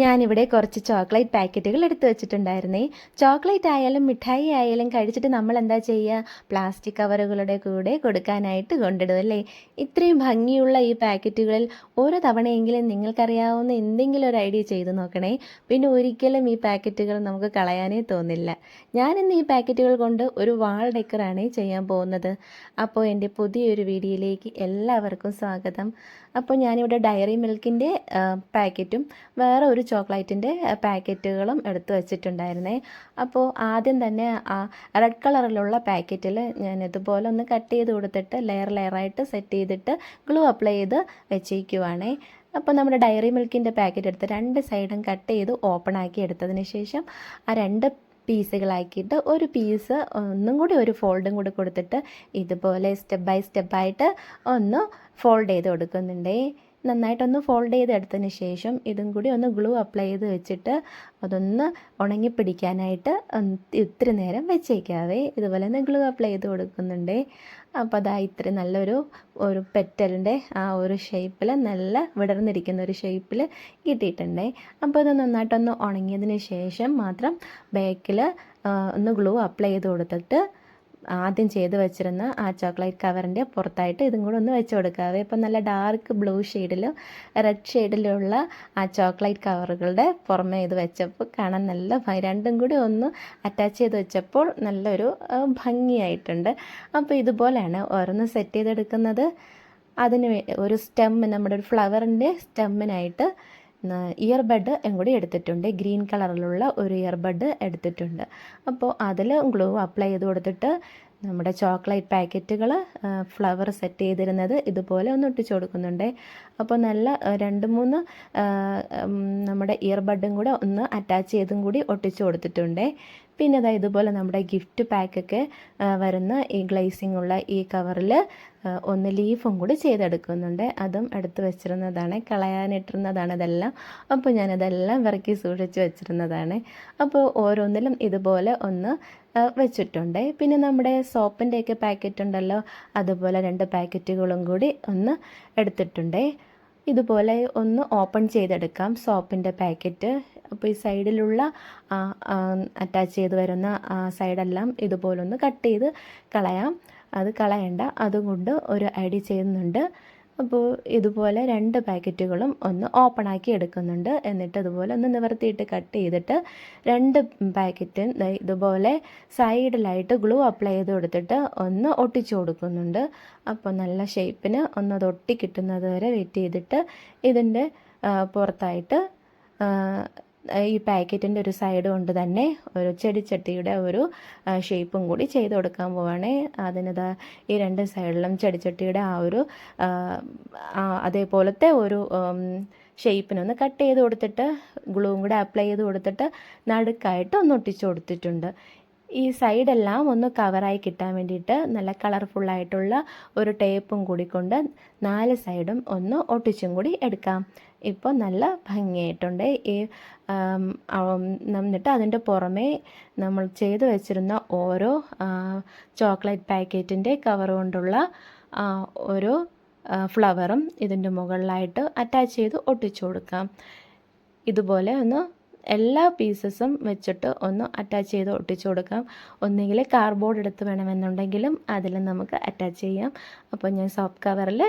ഞാനിവിടെ കുറച്ച് ചോക്ലേറ്റ് പാക്കറ്റുകൾ എടുത്തു വെച്ചിട്ടുണ്ടായിരുന്നേ. ചോക്ലേറ്റ് ആയാലും മിഠായി ആയാലും കഴിച്ചിട്ട് നമ്മൾ എന്താ ചെയ്യുക? പ്ലാസ്റ്റിക് കവറുകളുടെ കൂടെ കൊടുക്കാനായിട്ട് കൊണ്ടിടും അല്ലേ? ഇത്രയും ഭംഗിയുള്ള ഈ പാക്കറ്റുകളിൽ ഓരോ തവണയെങ്കിലും നിങ്ങൾക്കറിയാവുന്ന എന്തെങ്കിലും ഒരു ഐഡിയ ചെയ്തു നോക്കണേ. പിന്നെ ഒരിക്കലും ഈ പാക്കറ്റുകൾ നമുക്ക് കളയാനേ തോന്നില്ല. ഞാനിന്ന് ഈ പാക്കറ്റുകൾ കൊണ്ട് ഒരു വാൾ ഡെക്കറാണ് ചെയ്യാൻ പോകുന്നത്. അപ്പോൾ എന്റെ പുതിയൊരു വീഡിയോയിലേക്ക് എല്ലാവർക്കും സ്വാഗതം. അപ്പോൾ ഞാനിവിടെ ഡയറി മിൽക്കിന്റെ പാക്കറ്റും വേറെ ഒരു ചോക്ലേറ്റിന്റെ പാക്കറ്റുകളും എടുത്തു വച്ചിട്ടുണ്ടായിരുന്നേ. അപ്പോൾ ആദ്യം തന്നെ ആ റെഡ് കളറിലുള്ള പാക്കറ്റിൽ ഞാൻ ഇതുപോലെ ഒന്ന് കട്ട് ചെയ്ത് കൊടുത്തിട്ട് ലെയർ ലെയറായിട്ട് സെറ്റ് ചെയ്തിട്ട് ഗ്ലൂ അപ്ലൈ ചെയ്ത് വെച്ചേക്കുവാണേ. അപ്പോൾ നമ്മുടെ ഡയറി മിൽക്കിന്റെ പാക്കറ്റ് എടുത്ത് രണ്ട് സൈഡും കട്ട് ചെയ്ത് ഓപ്പൺ ആക്കി എടുത്തതിന് ശേഷം ആ രണ്ട് പീസുകളാക്കിയിട്ട് ഒരു പീസ് ഒന്നും കൂടി ഒരു ഫോൾഡും കൂടി കൊടുത്തിട്ട് ഇതുപോലെ സ്റ്റെപ്പ് ബൈ സ്റ്റെപ്പായിട്ട് ഒന്ന് ഫോൾഡ് ചെയ്ത് കൊടുക്കുന്നുണ്ടേ. നന്നായിട്ടൊന്ന് ഫോൾഡ് ചെയ്തെടുത്തതിന് ശേഷം ഇതും കൂടി ഒന്ന് ഗ്ലൂ അപ്ലൈ ചെയ്ത് വെച്ചിട്ട് അതൊന്ന് ഉണങ്ങി പിടിക്കാനായിട്ട് ഇത്തിരി നേരം വെച്ചേക്കാവേ. ഇതുപോലെ തന്നെ ഗ്ലൂ അപ്ലൈ ചെയ്ത് കൊടുക്കുന്നുണ്ടേ. അപ്പോൾ അതാ ഇത്ര നല്ലൊരു ഒരു പെറ്റലിന്റെ ആ ഒരു ഷേപ്പിൽ നല്ല വിടർന്നിരിക്കുന്ന ഒരു ഷേപ്പിൽ കിട്ടിയിട്ടുണ്ടേ. അപ്പോൾ ഇത് നന്നായിട്ടൊന്ന് ഉണങ്ങിയതിന് ശേഷം മാത്രം ബാക്കിൽ ഒന്ന് ഗ്ലൂ അപ്ലൈ ചെയ്ത് കൊടുത്തിട്ട് ആദ്യം ചെയ്ത് വെച്ചിരുന്ന ആ ചോക്ലേറ്റ് കവറിന്റെ പുറത്തായിട്ട് ഇതും കൂടെ ഒന്ന് വെച്ച് കൊടുക്കാവേ. ഇപ്പം നല്ല ഡാർക്ക് ബ്ലൂ ഷെയ്ഡിലും റെഡ് ഷെയ്ഡിലുള്ള ആ ചോക്ലേറ്റ് കവറുകളുടെ പുറമേ ഇത് വെച്ചപ്പോൾ കാണാൻ നല്ല രണ്ടും കൂടി ഒന്ന് അറ്റാച്ച് ചെയ്ത് വെച്ചപ്പോൾ നല്ലൊരു ഭംഗിയായിട്ടുണ്ട്. അപ്പോൾ ഇതുപോലെയാണ് ഓരോന്ന് സെറ്റ് ചെയ്തെടുക്കുന്നത്. അതിന് ഒരു സ്റ്റെം നമ്മുടെ ഒരു ഫ്ലവറിന്റെ സ്റ്റെമ്മിനായിട്ട് ഇയർ ബഡ് കൂടി എടുത്തിട്ടുണ്ട്. ഗ്രീൻ കളറിലുള്ള ഒരു ഇയർ ബഡ് എടുത്തിട്ടുണ്ട്. അപ്പോൾ അതിൽ ഗ്ലൂ അപ്ലൈ ചെയ്ത് കൊടുത്തിട്ട് നമ്മുടെ ചോക്ലേറ്റ് പാക്കറ്റുകൾ ഫ്ലവർ സെറ്റ് ചെയ്തിരുന്നത് ഇതുപോലെ ഒന്ന് ഒട്ടിച്ചു കൊടുക്കുന്നുണ്ട്. അപ്പോൾ നല്ല രണ്ട് മൂന്ന് നമ്മുടെ ഇയർ ബഡും കൂടെ ഒന്ന് അറ്റാച്ച് ചെയ്തും കൂടി ഒട്ടിച്ചു കൊടുത്തിട്ടുണ്ട്. പിന്നെ അതായത് ഇതുപോലെ നമ്മുടെ ഗിഫ്റ്റ് പാക്കൊക്കെ വരുന്ന ഈ ഗ്ലേസിംഗ് ഉള്ള ഈ കവറിൽ ഒന്ന് ലീഫും കൂടി ചെയ്തെടുക്കുന്നുണ്ട്. അതും എടുത്ത് വെച്ചിരുന്നതാണ് കളയാനിട്ടിരുന്നതാണ് ഇതെല്ലാം. അപ്പോൾ ഞാനതെല്ലാം വിറക്കി സൂക്ഷിച്ച് വെച്ചിരുന്നതാണ്. അപ്പോൾ ഓരോന്നിലും ഇതുപോലെ ഒന്ന് വെച്ചിട്ടുണ്ട്. പിന്നെ നമ്മുടെ സോപ്പിന്റെയൊക്കെ പാക്കറ്റ് ഉണ്ടല്ലോ അതുപോലെ രണ്ട് പാക്കറ്റുകളും കൂടി ഒന്ന് എടുത്തിട്ടുണ്ട്. ഇതുപോലെ ഒന്ന് ഓപ്പൺ ചെയ്തെടുക്കാം. സോപ്പിന്റെ പാക്കറ്റ്. അപ്പോൾ ഈ സൈഡിലുള്ള അറ്റാച്ച് ചെയ്ത് വരുന്ന സൈഡെല്ലാം ഇതുപോലൊന്ന് കട്ട് ചെയ്ത് കളയാം. അത് കളയണ്ട. അതുകൊണ്ട് ഒരു ഐഡി ചെയ്യുന്നുണ്ട്. അപ്പോൾ ഇതുപോലെ രണ്ട് പാക്കറ്റുകളും ഒന്ന് ഓപ്പൺ ആക്കി എടുക്കുന്നുണ്ട്. എന്നിട്ട് അതുപോലെ ഒന്ന് നിവർത്തിയിട്ട് കട്ട് ചെയ്തിട്ട് രണ്ട് പാക്കറ്റും ഇതുപോലെ സൈഡിലായിട്ട് ഗ്ലൂ അപ്ലൈ ചെയ്ത് കൊടുത്തിട്ട് ഒന്ന് ഒട്ടിച്ചു കൊടുക്കുന്നുണ്ട്. അപ്പോൾ നല്ല ഷേപ്പിന് ഒന്ന് അത് ഒട്ടി കിട്ടുന്നത് വരെ വെയിറ്റ് ചെയ്തിട്ട് ഇതിന്റെ പുറത്തായിട്ട് ഈ പാക്കറ്റിന്റെ ഒരു സൈഡ് കൊണ്ട് തന്നെ ഒരു ചെടിച്ചട്ടിയുടെ ഒരു ഷേപ്പും കൂടി ചെയ്ത് കൊടുക്കാൻ പോവാണേ. അതിനതാ ഈ രണ്ട് സൈഡിലും ചെടിച്ചട്ടിയുടെ ആ ഒരു അതേപോലത്തെ ഒരു ഷേപ്പിനൊന്ന് കട്ട് ചെയ്ത് കൊടുത്തിട്ട് ഗ്ലൂവും കൂടെ അപ്ലൈ ചെയ്ത് കൊടുത്തിട്ട് നടുക്കായിട്ട് ഒന്ന് ഒട്ടിച്ചു കൊടുത്തിട്ടുണ്ട്. ഈ സൈഡെല്ലാം ഒന്ന് കവറായി കിട്ടാൻ വേണ്ടിയിട്ട് നല്ല കളർഫുള്ളായിട്ടുള്ള ഒരു ടേപ്പും കൂടി കൊണ്ട് നാല് സൈഡും ഒന്ന് ഒട്ടിച്ചും കൂടി എടുക്കാം. ഇപ്പോൾ നല്ല ഭംഗിയായിട്ടുണ്ട്. ഈ എന്നിട്ട് അതിന്റെ പുറമേ നമ്മൾ ചെയ്തു വെച്ചിരുന്ന ഓരോ ചോക്ലേറ്റ് പാക്കറ്റിന്റെ കവർ കൊണ്ടുള്ള ഓരോ ഫ്ലവറും ഇതിന്റെ മുകളിലായിട്ട് അറ്റാച്ച് ചെയ്ത് ഒട്ടിച്ചു കൊടുക്കാം. ഇതുപോലെ ഒന്ന് എല്ലാ പീസസും വെച്ചിട്ട് ഒന്ന് അറ്റാച്ച് ചെയ്ത് ഒട്ടിച്ചു കൊടുക്കാം. ഒന്നുകിൽ കാർഡ്ബോർഡ് എടുത്ത് വേണമെന്നുണ്ടെങ്കിലും അതിൽ നമുക്ക് അറ്റാച്ച് ചെയ്യാം. അപ്പോൾ ഞാൻ സോഫ്റ്റ് കവറിൽ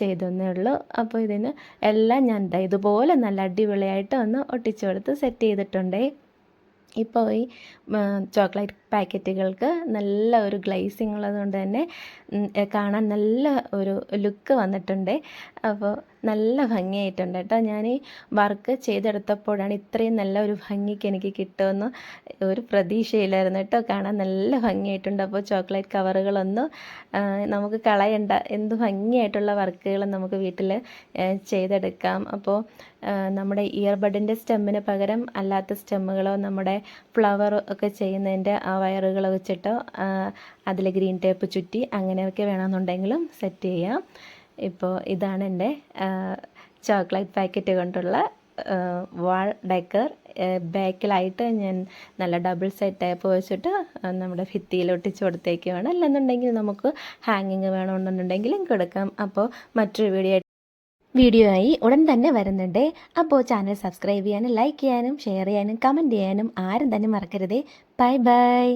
ചെയ്തെന്നേ ഉള്ളൂ. അപ്പോൾ ഇതിന് എല്ലാം ഞാൻ ഇതുപോലെ നല്ല അടിപൊളിയായിട്ട് ഒന്ന് ഒട്ടിച്ചു കൊടുത്ത് സെറ്റ് ചെയ്തിട്ടുണ്ടേ. ഇപ്പോൾ ഈ ചോക്ലേറ്റ് പാക്കറ്റുകൾക്ക് നല്ല ഒരു ഗ്ലൈസിങ് ഉള്ളതുകൊണ്ട് തന്നെ കാണാൻ നല്ല ഒരു ലുക്ക് വന്നിട്ടുണ്ട്. അപ്പോൾ നല്ല ഭംഗിയായിട്ടുണ്ട് കേട്ടോ. ഞാൻ ഈ വർക്ക് ചെയ്തെടുത്തപ്പോഴാണ് ഇത്രയും നല്ല ഒരു ഭംഗിക്ക് എനിക്ക് കിട്ടുമെന്ന് ഒരു പ്രതീക്ഷയില്ലായിരുന്നു കേട്ടോ. കാണാൻ നല്ല ഭംഗിയായിട്ടുണ്ട്. അപ്പോൾ ചോക്ലേറ്റ് കവറുകളൊന്നും നമുക്ക് കളയണ്ട. എന്ത് ഭംഗിയായിട്ടുള്ള വർക്കുകൾ നമുക്ക് വീട്ടിൽ ചെയ്തെടുക്കാം. അപ്പോൾ നമ്മുടെ ഇയർബഡിന്റെ സ്റ്റെമ്മിന് പകരം അല്ലാത്ത സ്റ്റെമ്മുകളോ നമ്മുടെ ഫ്ലവർ ഒക്കെ ചെയ്യുന്നതിന്റെ ആ വയറുകൾ വെച്ചിട്ടോ അതിൽ ഗ്രീൻ ടേപ്പ് ചുറ്റി അങ്ങനെയൊക്കെ വേണമെന്നുണ്ടെങ്കിലും സെറ്റ് ചെയ്യാം. ഇപ്പോൾ ഇതാണ് എന്റെ ചോക്ലേറ്റ് പാക്കറ്റ് കൊണ്ടുള്ള വാൾ ഡെക്കർ. ബാക്കിലായിട്ട് ഞാൻ നല്ല ഡബിൾ സൈഡ് ടേപ്പ് വെച്ചിട്ട് നമ്മുടെ ഭിത്തിയിൽ ഒട്ടിച്ച് കൊടുത്തേക്കുവാണ്. അല്ലെന്നുണ്ടെങ്കിൽ നമുക്ക് ഹാങ്ങിങ് വേണമെന്നുണ്ടെങ്കിലും കൊടുക്കാം. അപ്പോൾ മറ്റൊരു വീഡിയോ വീഡിയോ ആയി ഉടൻ തന്നെ വരുന്നുണ്ട്. അപ്പോൾ ചാനൽ സബ്സ്ക്രൈബ് ചെയ്യാനും ലൈക്ക് ചെയ്യാനും ഷെയർ ചെയ്യാനും കമന്റ് ചെയ്യാനും ആരും തന്നെ മറക്കരുതേ. Bye bye